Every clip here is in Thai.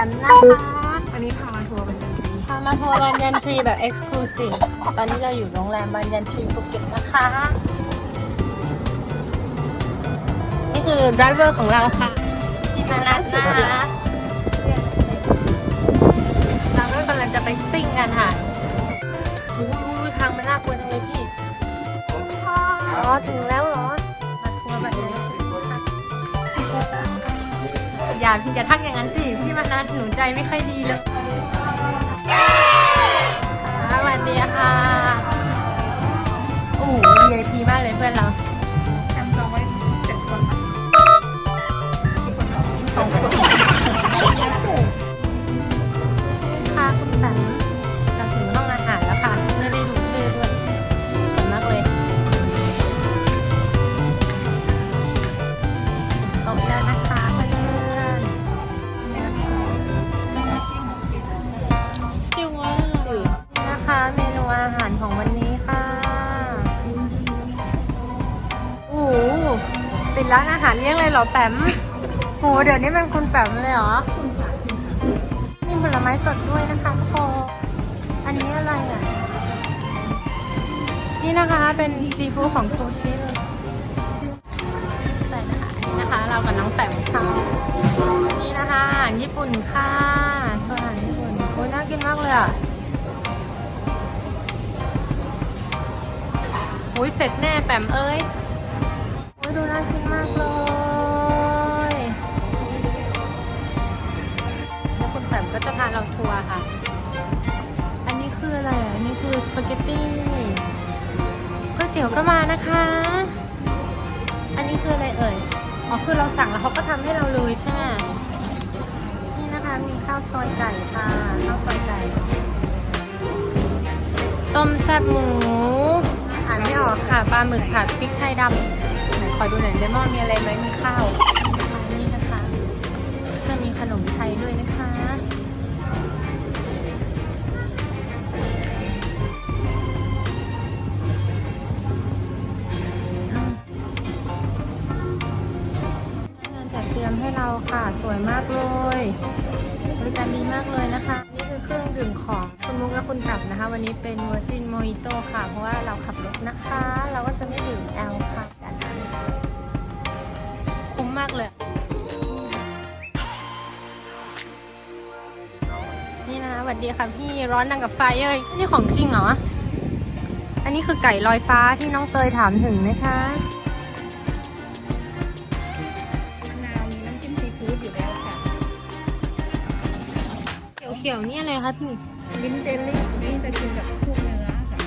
ันะคะวันนี้พามาทัวร์บันยันทรีพามาทัวร์บันยันทรีแบบเอ็กซ์คลูซีฟตอนนี้เราอยู่โรงแรมบันยันทรีภูเก็ตนะคะ นี่คือดรเวอร์ของเราค่ะพี่มานัทนะ อย่าอย่าทักอย่างนั้นสิ พี่มานัทหนูใจไม่ค่อยดีเลยสวัสดีค่ะโอ้โห VIP มากเลยเพื่อนเรา ดร้านอาหารเลี้ยงเลยเหรอแปมโหเดี๋ยวนี้มันคุณแปมเลยเหรอมีผลไม้สดด้วยนะคะทุกคนอันนี้อะไรอะ นี่นะคะเป็นซีฟู้ดของโคชิเลยใส่นะคะนี่นะคะ เรากับน้องแปมค่ะนี่นะคะอาหารญี่ปุ่นค่ะอาหารญี่ปุ่นโอ้ยน่ากินมากเลยอะโอ้ยเสร็จแน่แปมเอ้ยโอ้ยดูน่ากิน ตี๋ยวก็มานะคะ อันนี้คืออะไรเอ่ย อ๋อ คือเราสั่งแล้วเขาก็ทำให้เราเลยใช่ไหมนี่นะคะมีข้าวซอยไก่ค่ะ ข้าวซอยไก่ ต้มแซ่บหมูอ่านไม่ออกค่ะ ปลาหมึกผัดพริกไทยดำไหนขอดูหน่อยเลมอนมีอะไรไหมมีข้าว เราค่ะ สวยมากเลยบริการดีมากเลยนะคะ นี่คือเครื่องดื่มของคุณมุกและคุณตับนะคะ วันนี้เป็น Virgin Mojito ค่ะ เพราะว่าเราขับรถนะคะ เราก็จะไม่ดื่มแอลค่ะคุ้มมากเลย นี่นะสวัสดีค่ะพี่ร้อนดังกับไฟเอ้ยนี่ของจริงเหรอ อันนี้คือไก่ลอยฟ้าที่น้องเตยถามถึงนะคะ ขียวๆนี่อะไรคะพี่ลิ้นเจลลี่นี่จะกินกับพวกเนื้อค่ะ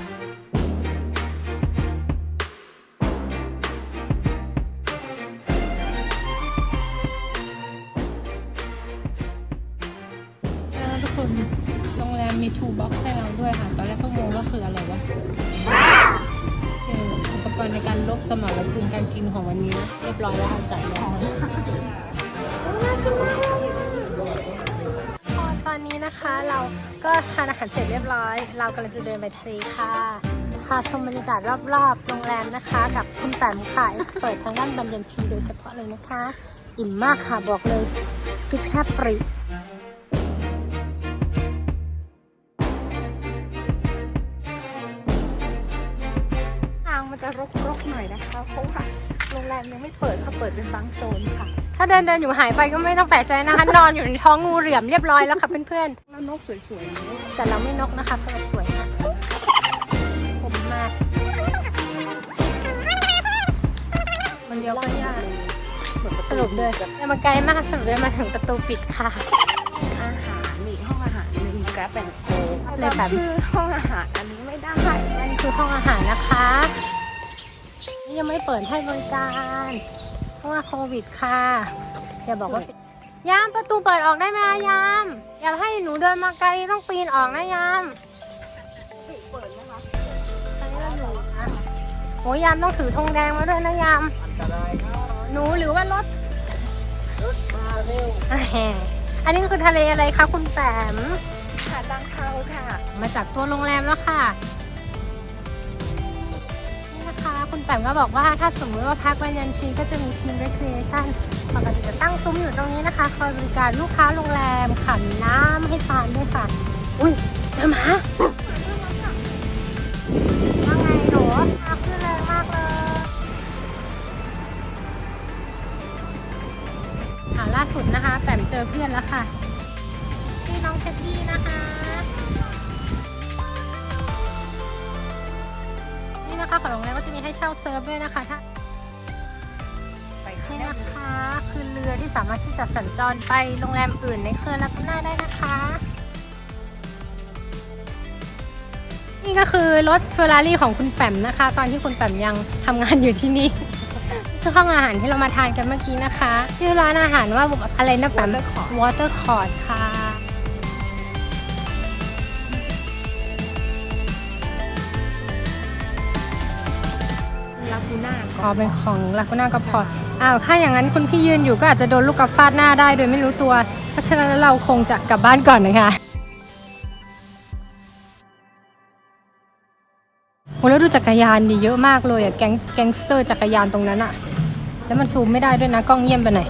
แล้วทุกคนโรงแรมมีทูบ็อกซ์ให้เราด้วยค่ะ ตอนแรกก็งงว่าคืออะไรวะเอออุปกรณ์ในการลบสมรภูมิการกินของวันนี้ เรียบร้อยแล้วค่ะจ่ายแล้ว นะคะ เราก็ทานอาหารเสร็จเรียบร้อย เรากำลังจะเดินไปทะเลค่ะพาชมบรรยากาศรอบๆโรงแรมนะคะ กับคุณแปมค่ะเอ็กซ์เพรทางด้านบัญญัติชีโดยเฉพาะเลยนะคะ อิ่มมากค่ะบอกเลยฟิตแทบปริทางมันจะรกๆหน่อยนะคะ เพราะว่าโรงแรมยังไม่เปิดเขาเปิดเป็นบางโซนค่ะ ถ้าเดินเดินอยู่หายไปก็ไม่ต้องแปลกใจนะคะ นอนอยู่ในท้องงูเหลี่ยมเรียบร้อยแล้วค่ะเพื่อนแล้วนกสวยๆนี้ๆแต่เราไม่นกนะคะเพราะเราสวยมากผมมากมันเดียวก็ยากเหมือนประสตูรุปเดินเดินมาไกลมากสรุปเดินมาถึงประตูปิดค่ะ อาหารนี่ห้องอาหารหนึ่งกราฟแอนโคเลยแบบจำชื่อห้องอาหารอันนี้ไม่ได้อันนี้คือห้องอาหารนะคะ นี่ยังไม่เปิดให้บริการ เพราะว่าโควิดค่ะอย่าบอกว่าปิดยามประตูเปิดออกได้ไหมอะยาม อย่าให้หนูเดินมาไกลต้องปีนออกนะยามเปิดนะคะตอนนี้เราอยู่นะโอ้ยยามต้องถือธงแดงมาด้วยนะยามหนูหรือว่ารถมาเร็วอ่าแหมอันนี้คือทะเลอะไรคะคุณแปมหาดบางเขาค่ะ มาจากตัวโรงแรมแล้วค่ะ แปมก็บอกว่าถ้าสมมติว่าพักวันยันทีก็จะมีทีม recreation ปกติจะตั้งซุ้มอยู่ตรงนี้นะคะ คอยบริการลูกค้าโรงแรมขันน้ำให้ทานด้วยค่ะ อุ้ยเจอหมาว่าไงหนูน้ำขึ้นแรงมากเลยอ่าล่าสุดนะคะ แปมเจอเพื่อนแล้วค่ะ ชื่อน้องเท็ดดี้นะคะ นี่นะคะของโรงแรมก็จะมีให้เช่าเซิร์ฟด้วยนะคะถ้าไปนี่ได้นะคะ คือเรือที่สามารถที่จะสัญจรไปโรงแรมอื่นในเขื่อนลากูน่าได้นะคะ นี่ก็คือรถเฟอร์รารี่ของคุณแปมนะคะ ตอนที่คุณแปมยังทำงานอยู่ที่นี่คือห้องอาหารที่เรามาทานกันเมื่อกี้นะคะชื่อร้านอาหารว่าอะไรนะแปม Water Court ค่ะลา กูน่าอ๋อเป็นของลากูน่าก็พออ้าวถ้าอย่างนั้นคุณพี่ยืนอยู่ก็อาจจะโดนลูกกระฟาดหน้าได้โดยไม่รู้ตัว เพราะฉะนั้นเราคงจะกลับบ้านก่อนนะคะโอ้แล้วดูจักรยานดิเยอะมากเลยอะแก๊งแก๊งสเตอร์จักรยานตรงนั้นอะแล้วมันซูมไม่ได้ด้วยนะกล้องเยี่ยมไปไหนอย